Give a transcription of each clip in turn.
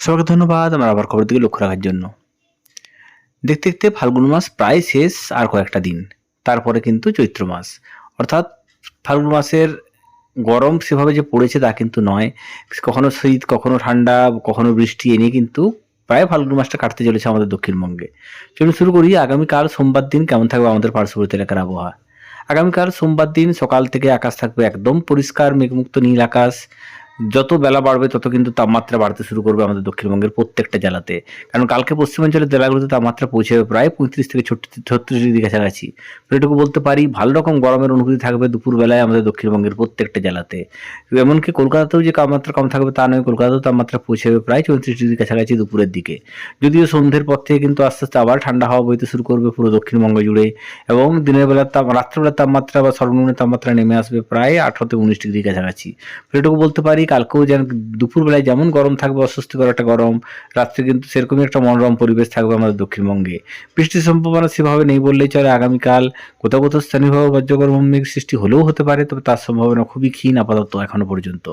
সবাইকে ধন্যবাদ, আমার আবার খবর দিকে লক্ষ্য রাখার জন্য। দেখতে দেখতে ফাল্গুন মাস প্রায় শেষ আর কয়েকটা দিন। তারপরে কিন্তু চৈত্র মাস। অর্থাৎ ফাল্গুন মাসের গরম সেভাবে যে পড়েছে তা কিন্তু নয়। কখনো শীত, কখনো ঠান্ডা, কখনো বৃষ্টি, এ নিয়ে কিন্তু প্রায় ফাল্গুন মাসটা কাটতে চলেছে আমাদের দক্ষিণবঙ্গে। চলুন শুরু করি, আগামীকাল সোমবার দিন কেমন থাকবে আমাদের পার্শ্ববর্তী এলাকার আবহাওয়া? আগামীকাল সোমবার দিন সকাল থেকে আকাশ থাকবে একদম পরিষ্কার, মেঘমুক্ত নীল আকাশ। যত বেলা বাড়বে, তত কিন্তু তাপমাত্রা বাড়তে শুরু করবে আমাদের দক্ষিণবঙ্গের প্রত্যেকটা জেলাতে। কারণ কালকে পশ্চিমাঞ্চলের জেলাগুলোতে তাপমাত্রা পৌঁছে যাবে প্রায় পঁয়ত্রিশ থেকে ছত্রিশ ডিগ্রি কাছাকাছি। এটুকু বলতে পারি, ভালো রকম গরমের অনুভূতি থাকবে দুপুরবেলায় আমাদের দক্ষিণবঙ্গের প্রত্যেকটা জেলাতে। এমনকি কলকাতাতেও যে তাপমাত্রা কম থাকবে তা নয়, কলকাতাতেও তাপমাত্রা পৌঁছে যাবে প্রায় চৌত্রিশ ডিগ্রি কাছাকাছি দুপুরের দিকে। যদিও সন্ধ্যের পর থেকে কিন্তু আস্তে আস্তে আবার ঠান্ডা হাওয়া বইতে শুরু করবে পুরো দক্ষিণবঙ্গ জুড়ে এবং দিনের বেলার তাপ, রাত্রেবেলার তাপমাত্রা বা সর্বনিম্ন তাপমাত্রা নেমে আসবে প্রায় আঠারো থেকে উনিশ ডিগ্রি কাছাকাছি। এটুকু বলতে পারি কালকেও যেন দুপুরবেলায় যেমন গরম থাকবে অস্বস্তিকর একটা গরম, রাত্রে কিন্তু সেরকমই একটা মনোরম পরিবেশ থাকবে আমাদের দক্ষিণবঙ্গে। বৃষ্টির সম্ভাবনা সেভাবে নেই বললেই চলে। আগামীকাল কোথাও কোথাও স্থানীয়ভাবে বজ্রগর্ভ সৃষ্টি হলেও হতে পারে, তবে তার সম্ভাবনা খুবই ক্ষীণ আপাতত এখনও পর্যন্ত।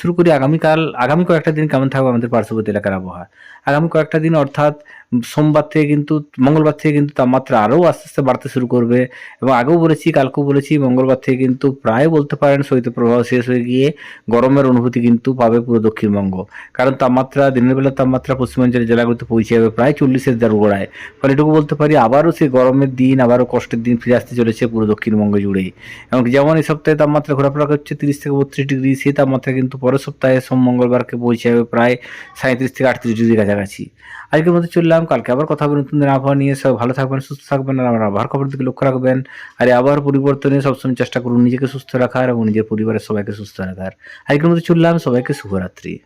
শুরু করি আগামীকাল, আগামী কয়েকটা দিন কেমন থাকবে আমাদের পার্শ্ববর্তী এলাকার আবহাওয়া। আগামী কয়েকটা দিন অর্থাৎ সোমবার থেকে কিন্তু, মঙ্গলবার থেকে কিন্তু তাপমাত্রা আরও আস্তে আস্তে বাড়তে শুরু করবে। এবং আগেও বলেছি, কালকেও বলেছি, মঙ্গলবার থেকে কিন্তু প্রায় বলতে পারেন শৈত্যপ্রবাহ শেষ হয়ে গিয়ে গরমের অনুভূতি কিন্তু পাবে পুরো দক্ষিণবঙ্গ। কারণ তাপমাত্রা, দিনের বেলা তাপমাত্রা পশ্চিমাঞ্চলের জেলাগুলোতে পৌঁছে যাবে প্রায় চল্লিশের দার গোড়ায়। ফলে এটুকু বলতে পারি, আবারও সেই গরমের দিন, আবারও কষ্টের দিন ফিরে আসতে চলেছে পুরো দক্ষিণবঙ্গ জুড়েই এবং যেমন এই সপ্তাহে তাপমাত্রা ঘোরাফেরা করছে তিরিশ থেকে বত্রিশ ডিগ্রি, সেই তাপমাত্রা কিন্তু পরের সপ্তাহে সোম মঙ্গলবারকে পৌঁছে যাবে প্রায় সাঁত্রিশ থেকে আটত্রিশ ডিগ্রি কাছাকাছি। আজকের মধ্যে চললাম। কালকে আবার কথা হবে নতুন দিন আবহাওয়া নিয়ে, সব ভালো থাকবেন, সুস্থ থাকবেন, আর আমার আবহাওয়ার খবর দিকে লক্ষ্য রাখবেন। আর আবার পরিবর্তনে সবসময় চেষ্টা করুন নিজেকে সুস্থ রাখার এবং নিজের পরিবারের সবাইকে সুস্থ রাখার। আজকের মধ্যে চললাম, সবাইকে শুভরাত্রি।